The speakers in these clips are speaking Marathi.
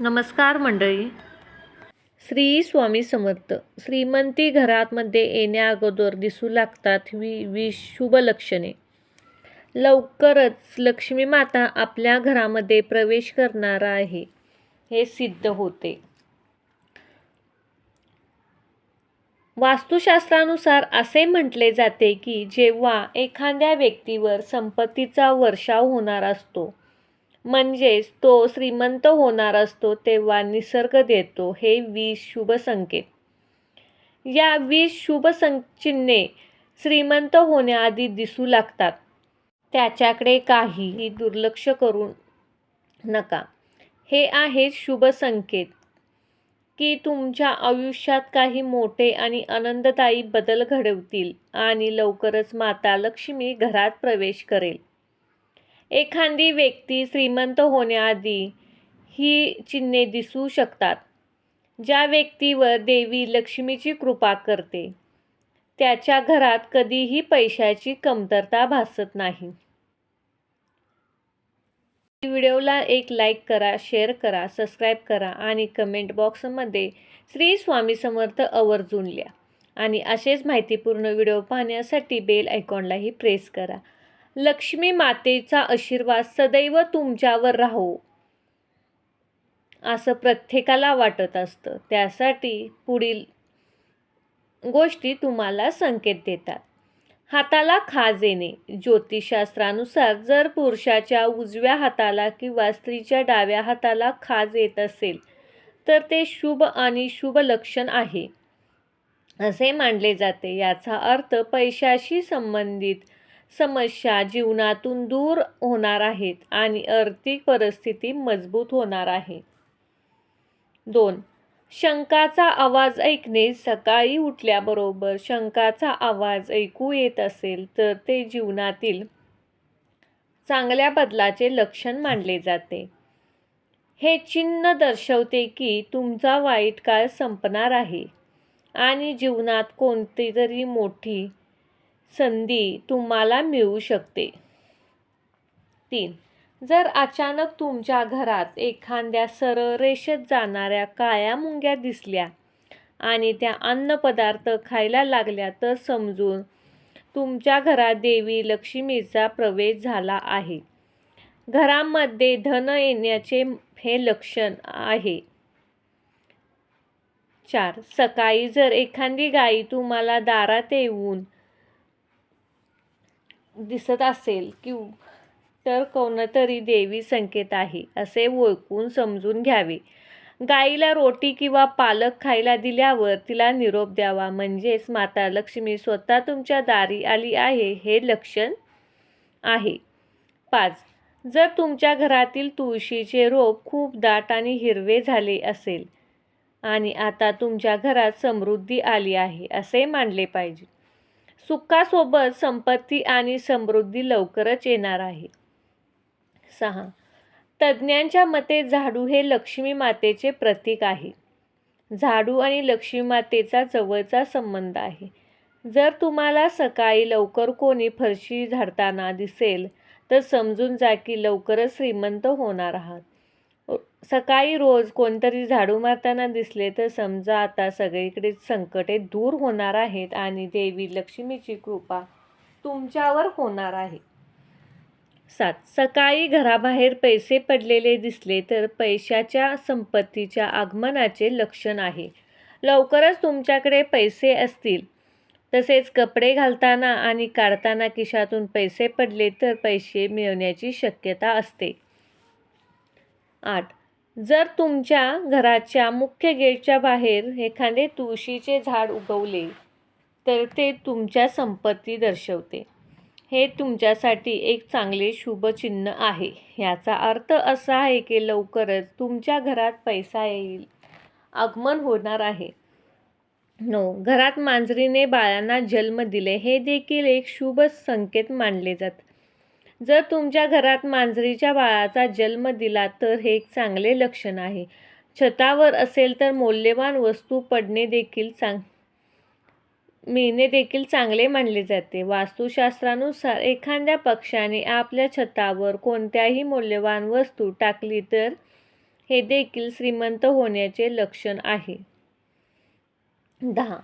नमस्कार मंडळी. श्री स्वामी समर्थ. श्रीमंती घरामध्ये येण्या अगोदर दिसू लागतात वि विशुभ लक्षणे. लवकरच लक्ष्मी माता आपल्या घरामध्ये प्रवेश करणार आहे. हे सिद्ध होते. वास्तुशास्त्रानुसार असे म्हटले जाते की जेव्हा एखाद्या व्यक्तीवर संपत्तीचा वर्षाव होणार असतो म्हणजेच तो श्रीमंत होणार असतो तेव्हा निसर्ग देतो हे वीस शुभ संकेत. या वीस शुभ संचिन्हे श्रीमंत होण्याआधी दिसू लागतात. त्याच्याकडे काहीही दुर्लक्ष करू नका. हे आहेत शुभ संकेत. की तुमच्या आयुष्यात काही मोठे आणि आनंददायी बदल घडवतील आणि लवकरच माता लक्ष्मी घरात प्रवेश करेल. एखादी व्यक्ती श्रीमंत होण्याआधी ही चिन्हे दिसू शकतात ज्या व्यक्तीवर देवी लक्ष्मीची कृपा करते. त्याच्या घरात कधीही पैशाची कमतरता भासत नाही. व्हिडिओला एक लाईक करा शेअर करा सबस्क्राईब करा आणि कमेंट बॉक्समध्ये श्री स्वामी समर्थ आवर्जून लिहा आणि असेच माहितीपूर्ण व्हिडिओ पाहण्यासाठी बेल आयकॉनलाही प्रेस करा. लक्ष्मी मातेचा आशीर्वाद सदैव तुमच्यावर राहो. असं प्रत्येकाला वाटत असतं. त्यासाठी पुढील गोष्टी तुम्हाला संकेत देतात. हाताला खाज येणे. ज्योतिषशास्त्रानुसार जर पुरुषाच्या उजव्या हाताला किंवा स्त्रीच्या डाव्या हाताला खाज येत असेल तर ते शुभ आणि शुभ लक्षण आहे. असे मानले जाते. याचा अर्थ पैशाशी संबंधित समस्या जीवनातून दूर होणार आहेत आणि आर्थिक परिस्थिती मजबूत होणार आहे. दोन शंकाचा आवाज ऐकणे. सकाळी उठल्याबरोबर शंकाचा आवाज ऐकू येत असेल तर ते जीवनातील चांगल्या बदलाचे लक्षण मानले जाते. हे चिन्ह दर्शवते की तुमचा वाईट काळ संपणार आहे आणि जीवनात कोणती तरी मोठी संधी तुम्हाला मिळू शकते. तीन. जर अचानक तुमच्या घरात एखाद्या सरळ रेषेत जाणाऱ्या काळ्या मुंग्या दिसल्या आणि त्या अन्नपदार्थ खायला लागल्या तर समजून तुमच्या घरात देवी लक्ष्मीचा प्रवेश झाला आहे. घरामध्ये धन येण्याचे हे लक्षण आहे. चार. सकाळी जर एखादी गाई तुम्हाला दारात येऊन दिसत असेल की तर कोणतरी देवी संकेत आहे असे ओळखून समजून घ्यावे. गाईला रोटी किंवा पालक खायला दिल्यावर तिला निरोप द्यावा. म्हणजेच माता लक्ष्मी स्वतः तुमच्या दारी आली आहे हे लक्षण आहे. पाच. जर तुमच्या घरातील तुळशीचे रोप खूप दाट आणि हिरवे झाले असेल आणि आता तुमच्या घरात समृद्धी आली आहे असे मानले पाहिजे. सुखासोबत संपत्ती आणि समृद्धी लवकरच येणार आहे. सहा. तज्ज्ञांच्या मते झाडू हे लक्ष्मी मातेचे प्रतीक आहे. झाडू आणि लक्ष्मी मातेचा जवळचा संबंध आहे. जर तुम्हाला सकाळी लवकर कोणी फरशी झाडताना दिसेल तर समजून जा की लवकरच श्रीमंत होणार आहात. सकाळी रोज कोणतरी झाडू मारताना दिसले तर समजा आता सगळीकडे संकटे दूर होणार आहेत आणि देवी लक्ष्मीची कृपा तुमच्यावर होणार आहे. सात. सकाळी घराबाहेर पैसे पडलेले दिसले तर पैशाच्या संपत्तीच्या आगमनाचे लक्षण आहे. लवकरच तुमच्याकडे पैसे असतील. तसेच कपडे घालताना आणि काढताना खिशातून पैसे पडले तर पैसे मिळवण्याची शक्यता असते. आठ. जर तुमच्या घराच्या मुख्य गेटच्या बाहेर एखादे तुळशीचे झाड उगवले तर ते तुमच्या संपत्ती दर्शवते. हे तुमच्यासाठी एक चांगले शुभचिन्ह आहे. याचा अर्थ असा आहे की लवकरच तुमच्या घरात पैसा येईल. आगमन होणार आहे. नो घरात मांजरीने बाळांना जन्म दिले हे देखील एक शुभ संकेत मानले जात. जर तुमच्या घरात मांजरीच्या बाळाचा जन्म दिला तर हे एक चांगले लक्षण आहे. छतावर असेल तर मौल्यवान वस्तू पडणे देखील चांग मिळणे देखील चांगले मानले जाते. वास्तुशास्त्रानुसार एखाद्या पक्षाने आपल्या छतावर कोणत्याही मौल्यवान वस्तू टाकली तर हे देखील श्रीमंत होण्याचे लक्षण आहे. दहा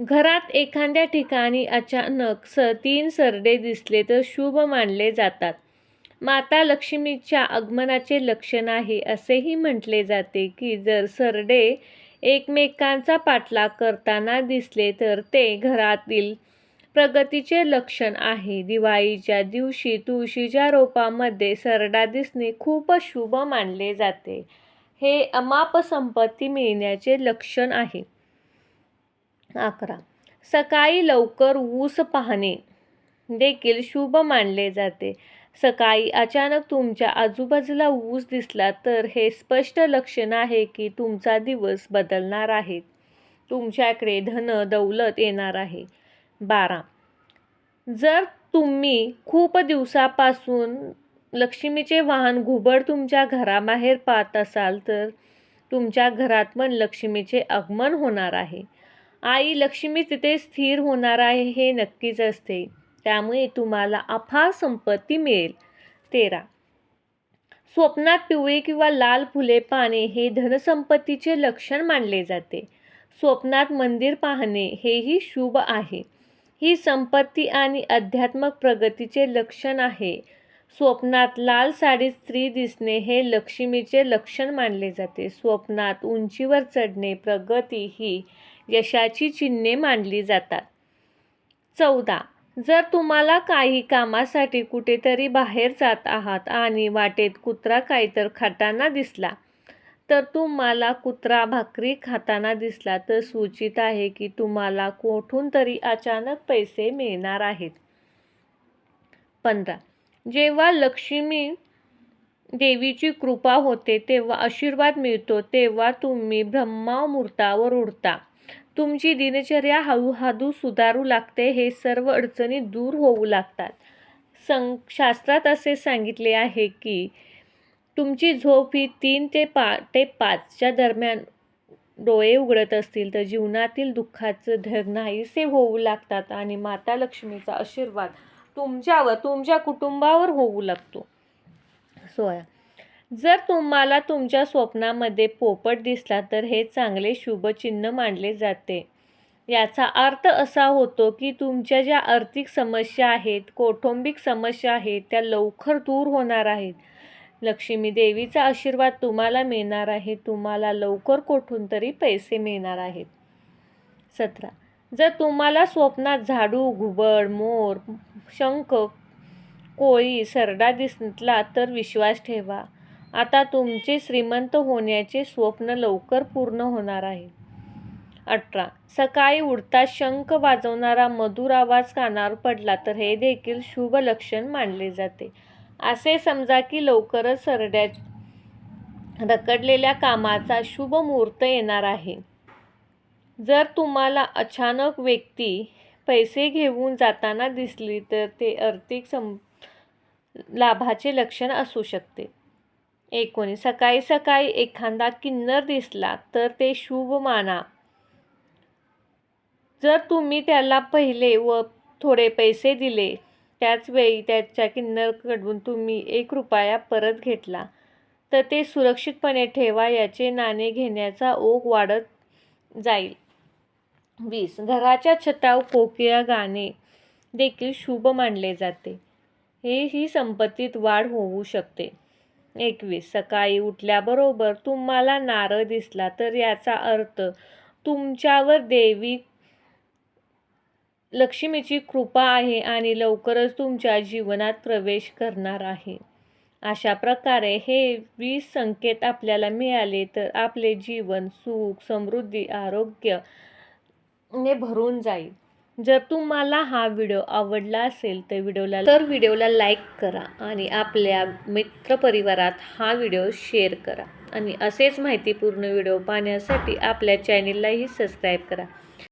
घरात एखाद्या ठिकाणी अचानक स तीन सरडे दिसले तर शुभ मानले जातात. माता लक्ष्मीच्या आगमनाचे लक्षण आहे असेही म्हटले जाते की जर सरडे एकमेकांचा पाठलाग करताना दिसले तर ते घरातील प्रगतीचे लक्षण आहे. दिवाळीच्या दिवशी तुळशीच्या रोपामध्ये सरडा दिसणे खूप शुभ मानले जाते. हे अमाप संपत्ती मिळण्याचे लक्षण आहे. अकरा. सकाळी लवकर ऊस पाहणे देखील शुभ मानले जाते. सकाळी अचानक तुमच्या आजूबाजूला ऊस दिसला तर हे स्पष्ट लक्षण आहे की तुमचा दिवस बदलणार आहे. तुमच्याकडे धन दौलत येणार आहे. बारा. जर तुम्ही खूप दिवसापासून लक्ष्मीचे वाहन घुबड तुमच्या घराबाहेर पाहत असाल तर तुमच्या घरात पण लक्ष्मीचे आगमन होणार आहे. आई लक्ष्मी तिथे स्थिर होणार आहे हे नक्कीच असते. त्यामुळे तुम्हाला अफा संपत्ती मिळेल. तेरा. स्वप्नात पिवळी किंवा लाल फुले पाहणे हे धनसंपत्तीचे लक्षण मानले जाते. स्वप्नात मंदिर पाहणे हेही शुभ आहे. ही संपत्ती आणि अध्यात्मक प्रगतीचे लक्षण आहे. स्वप्नात लाल साडी स्त्री दिसणे हे लक्ष्मीचे लक्षण मानले जाते. स्वप्नात उंचीवर चढणे प्रगती ही यशाची चिन्हे मानली जातात. चौदा. जर तुम्हाला काही कामासाठी कुठेतरी बाहेर जात आहात आणि वाटेत कुत्रा काहीतर खाताना दिसला तर तुम्हाला कुत्रा भाकरी खाताना दिसला तर सूचित आहे की तुम्हाला कोठून तरी अचानक पैसे मिळणार आहेत. पंधरा. जेव्हा लक्ष्मी देवीची कृपा होते तेव्हा आशीर्वाद मिळतो तेव्हा तुम्ही ब्रह्ममुहूर्तावर उडता. तुमची दिनचर्या हळूहळू सुधारू लागते हे सर्व अडचणी दूर होऊ लागतात. सं शास्त्रात असे सांगितले आहे की तुमची झोप ही तीन ते पा ते पाचच्या दरम्यान डोळे उघडत असतील तर जीवनातील दुःखाचं ढग नाहीसे होऊ लागतात आणि माता लक्ष्मीचा आशीर्वाद तुमच्यावर तुमच्या कुटुंबावर होऊ लागतो. सोया जर तुम्हाला तुमच्या स्वप्नामध्ये पोपट दिसला तर हे चांगले शुभचिन्ह मानले जाते. याचा अर्थ असा होतो की तुमच्या ज्या आर्थिक समस्या आहेत कौटुंबिक समस्या आहेत त्या लवकर दूर होणार आहेत. लक्ष्मी देवीचा आशीर्वाद तुम्हाला मिळणार आहे तुम्हाला लवकर कोठून तरी पैसे मिळणार आहेत. सतरा. जर तुम्हाला स्वप्नात झाडू घुबड मोर शंख कोळी सरडा दिसला तर विश्वास ठेवा. आता तुमचे श्रीमंत होण्याचे स्वप्न लवकर पूर्ण होणार आहे. अठरा. सकाळी उठता शंख वाजवणारा मधुर आवाज कानावर पडला तर हे देखील शुभ लक्षण मानले जाते. असे समजा की लवकरच सरड्या रकडलेल्या कामाचा शुभ मुहूर्त येणार आहे. जर तुम्हाला अचानक व्यक्ती पैसे घेऊन जाताना दिसली तर ते आर्थिक सं लाभाचे लक्षण असू शकते. एकोणीस. सकाळी सकाळी एखादा किन्नर दिसला तर ते शुभ माना. जर तुम्ही त्याला पहिले व थोडे पैसे दिले त्याचवेळी त्याच्या किन्नरकडून तुम्ही एक रुपया परत घेतला तर ते सुरक्षितपणे ठेवा याचे नाणे घेण्याचा ओघ वाढत जाईल. वीस. घराच्या छतावर कोकिळा गाणे देखील शुभ मानले जाते. हे ही संपत्तीत वाढ होऊ शकते. एकवीस सकाळी उठल्याबरोबर तुम्हाला नारळ दिसला तर याचा अर्थ तुमच्यावर देवी लक्ष्मीची कृपा आहे आणि लवकरच तुमच्या जीवनात प्रवेश करणार आहे. अशा प्रकारे हे वीस संकेत आपल्याला मिळाले तर आपले जीवन सुख समृद्धी आरोग्य ने भरून जाईल. जर तुम्हाला हा व्हिडिओ आवडला असेल तर व्हिडिओला तर व्हिडिओला लाईक करा आणि आपल्या मित्रपरिवारात हा व्हिडिओ शेअर करा. आणि असेच माहितीपूर्ण व्हिडिओ पाहण्यासाठी आपल्या चॅनेललाही सबस्क्राईब करा.